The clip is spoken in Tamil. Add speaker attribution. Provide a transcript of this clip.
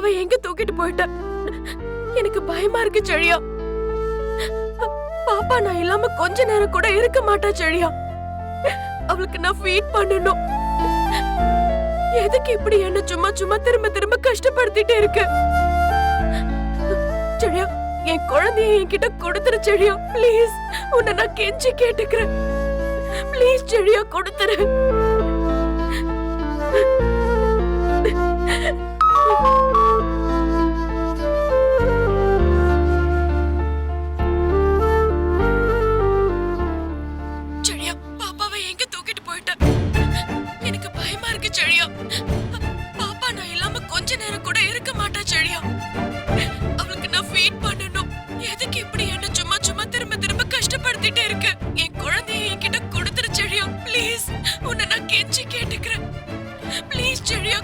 Speaker 1: போயிட்ட? எனக்கு பயமா இருக்கு செழியா. பாப்பா நான் இல்லாம கொஞ்ச நேரம் கூட இருக்க மாட்டா செழியா. அவளுக்கு நான் ஃபீட் பண்ணணும். எதுக்கு இப்படி என்ன சும்மா சும்மா திரும்ப திரும்ப கஷ்டப்படுத்திட்டே இருக்க? செழியா என் குழந்தைய என்கிட்ட கொடுத்துரு செழியா. ப்ளீஸ் உன்னை நான் கெஞ்சி கேட்டுக்கிறேன். ப்ளீஸ் செழியா கொடுத்துரு. செழியா. பாப்பா நான் இல்லாம கொஞ்ச நேரம் கூட இருக்க மாட்டா செழியா. அவளுக்கு நான் ஃபீட் பண்ணணும். எதுக்கு இப்படி என்ன சும்மா சும்மா திரும்ப திரும்ப கஷ்டப்படுத்திட்டே இருக்க? என் குழந்தைய என்கிட்ட கொடுத்துரு செழியா. ப்ளீஸ் உன்னை நான் கெஞ்சி கேட்டுக்கிறேன். ப்ளீஸ் செழியா